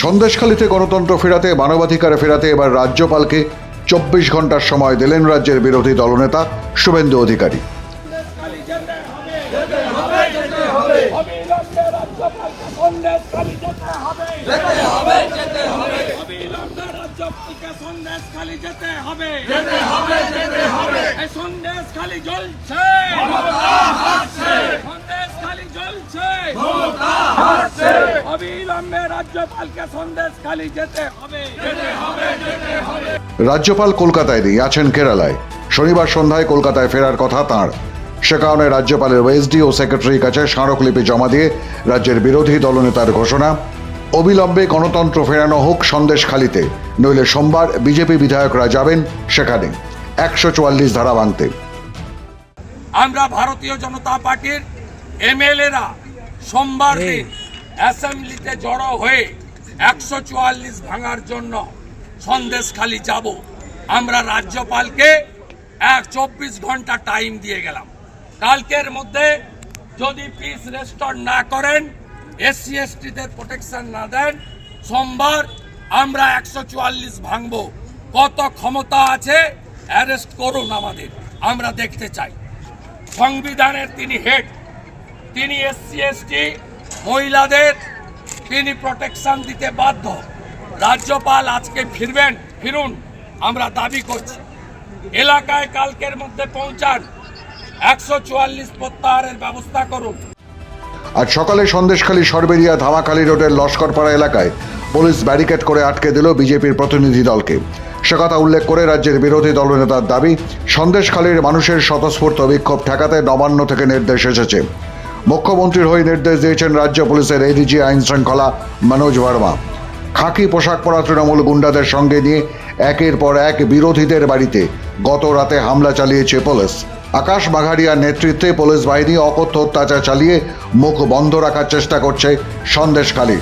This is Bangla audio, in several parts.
সন্দেশখালীতে গণতন্ত্র ফেরাতে মানবাধিকার ফেরাতে এবার রাজ্যপালকে চব্বিশ ঘণ্টার সময় দিলেন রাজ্যের বিরোধী দলনেতা শুভেন্দু অধিকারী। জ্বলছে অবিলম্বে রাজ্যপালকে সন্দেশ খালি যেতে হবে। যেতে হবে যেতে হবে রাজ্যপাল কলকাতায় নেই আছেন কেরালায়। শনিবার সন্ধ্যায় কলকাতায় ফেরার কথা তাঁর। সে কারণে রাজ্যপালের ওয়েসডি ও সেক্রেটারির কাছে স্মারকলিপি জমা দিয়ে রাজ্যের বিরোধী দলনেতার ঘোষণা অবিলম্বে গণতন্ত্র ফেরানো হোক সন্দেশখালিতে নইলে সোমবার বিজেপি বিধায়করা যাবেন সেখানে একশো চুয়াল্লিশ ধারা ভাঙতে। আমরা ভারতীয় জনতা পার্টির এমএলএরা সোমবার দিন অ্যাসেম্বলিতে জড়ো হয়ে একশো চুয়াল্লিশ ভাঙার জন্য সন্দেশখালি যাব। আমরা রাজ্যপালকে এক চব্বিশ ঘণ্টা টাইম দিয়ে গেলাম। কালকের মধ্যে যদি পিস রেস্টোর না করেন এসসি এসটিদের প্রোটেকশন না দেন, সোমবার আমরা একশো চুয়াল্লিশ ভাঙবো। কত ক্ষমতা আছে অ্যারেস্ট করুন আমাদের। আমরা দেখতে চাই। সংবিধানের তিনি হেড তিনি এসসি এসটি মহিলাদের তিনি প্রোটেকশন দিতে বাধ্য। রাজ্যপাল আজকে ফিরবেন, ফিরুন, আমরা দাবি করছি। এলাকায় কালকের মধ্যে পৌঁছান, একশো চুয়াল্লিশ প্রত্যাহারের ব্যবস্থা করুন। আজ সকালে সন্দেশখালী সরবেরিয়া ধামাখালী রোডের লস্করপাড়া এলাকায় পুলিশ ব্যারিকেড করে আটকে দিল বিজেপির প্রতিনিধি দলকে। সে কথা উল্লেখ করে রাজ্যের বিরোধী দলনেতার দাবি, সন্দেশখালীর মানুষের স্বতঃস্ফূর্ত বিক্ষোভ ঠেকাতে নবান্ন থেকে নির্দেশ এসেছে। মুখ্যমন্ত্রীর হয়ে নির্দেশ দিয়েছেন রাজ্য পুলিশের এডিজি আইন শৃঙ্খলা মনোজ ভার্মা। খাকি পোশাক পরা তৃণমূল গুন্ডাদের সঙ্গে নিয়ে একের পর এক বিরোধীদের বাড়িতে গত রাতে হামলা চালিয়েছে পুলিশ। আকাশ বাঘারিয়ার নেতৃত্বে পুলিশ বাহিনী অকথ্য অত্যাচার চালিয়ে মুখ বন্ধ রাখার চেষ্টা করছে সন্দেশখালী।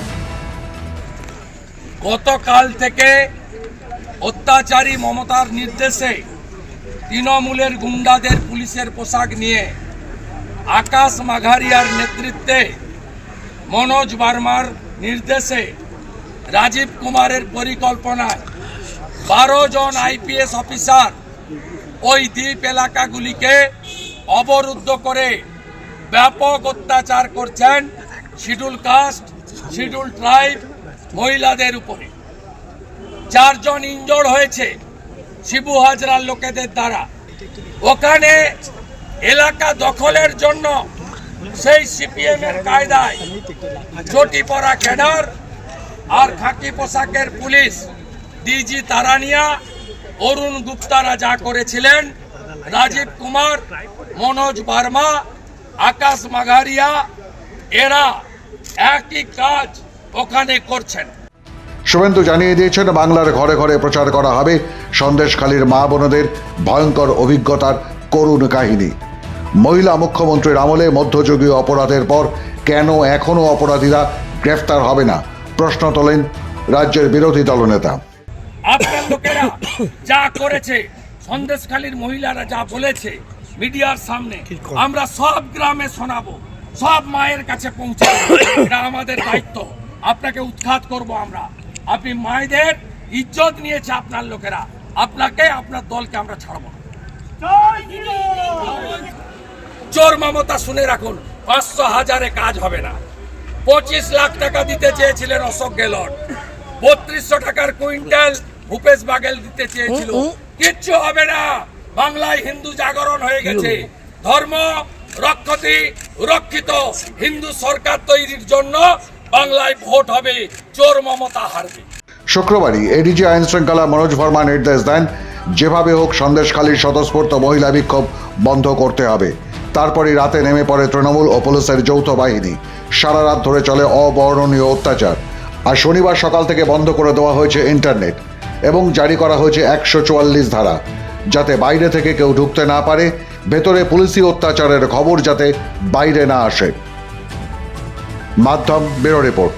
গতকাল থেকে অত্যাচারী মমতার নির্দেশে তৃণমূলের গুন্ডাদের পুলিশের পোশাক নিয়ে আকাশ মাঘারিয়ার নেতৃত্বে মনোজ বার্মার নির্দেশে রাজীব কুমারের পরিকল্পনায় বারো জন আইপিএস অফিসার ওই দ্বীপ এলাকাগুলিকে অবরুদ্ধ করে ব্যাপক অত্যাচার করছেন শিডুল কাস্ট শিডুল ট্রাইব মহিলাদের উপরে। চারজন ইনজোর্ড হয়েছে শিবু হাজরার লোকেদের দ্বারা। ওখানে এলাকা দখলের জন্য সেই সিপিএম এর কায়দায় চটি পরা ক্যাডার আর খাকি পোশাকের পুলিশ ডিজি তারানিয়া, অরুণ গুপ্তারা যা করেছিলেন, রাজীব কুমার, মনোজ বার্মা, আকাশ মাঘারিয়া, এরা একই কাজ ওখানে করছেন। শুভেন্দু জানিয়ে দিয়েছেন, বাংলার ঘরে ঘরে প্রচার করা হবে সন্দেশখালীর মা বোনদের ভয়ঙ্কর অভিজ্ঞতার করুণ কাহিনী। মহিলা মুখ্যমন্ত্রীর আমলে মধ্যযুগীয় অপরাধের পর কেন এখনও অপরাধীরা গ্রেফতার হবে না? প্রশ্ন তোলেন রাজ্যের বিরোধী দলনেতা। আপনার লোকেরা যা করেছে সন্দেশখালীর মহিলারা যা বলেছে মিডিয়ার সামনে আমরা সব গ্রামে শোনাবো সব মায়ের কাছে পৌঁছাবো এটা আমাদের দায়িত্ব। আপনাকে উৎখাত করব আমরা। আপনি মায়েদের ইজ্জত নিয়েছে আপনার লোকেরা। আপনাকে আপনার দলকে আমরা ছাড়বো। চোর মমতা শুনে রাখুন পাঁচশো হাজারে কাজ হবে না। পঁচিশ লাখ টাকা দিতে চেয়েছিলেন অশোক গেহলট। বত্রিশশো টাকার কুইন্টাল ভূপেশ বাগেল দিতে চেয়েছিল। কিচ্ছু হবে না। বাংলায় হিন্দু জাগরণ হয়ে গেছে। ধর্ম রক্ষতি রক্ষিত। হিন্দু সরকার তৈরির জন্য বাংলায় ভোট হবে। চোর মমতা হারবে। শুক্রবারই এডিজি আইন শৃঙ্খলা মনোজ ভার্মা নির্দেশ দেন যেভাবে হোক সন্দেশখালীর স্বতঃস্ফূর্ত মহিলা বিক্ষোভ বন্ধ করতে হবে। তারপরই রাতে নেমে পড়ে তৃণমূল ও পুলিশের যৌথ বাহিনী। সারা রাত ধরে চলে অবর্ণনীয় অত্যাচার। আর শনিবার সকাল থেকে বন্ধ করে দেওয়া হয়েছে ইন্টারনেট এবং জারি করা হয়েছে একশো চুয়াল্লিশ ধারা, যাতে বাইরে থেকে কেউ ঢুকতে না পারে। ভেতরে পুলিশি অত্যাচারের খবর যাতে বাইরে না আসে। মাধ্যম ব্যুরো রিপোর্ট।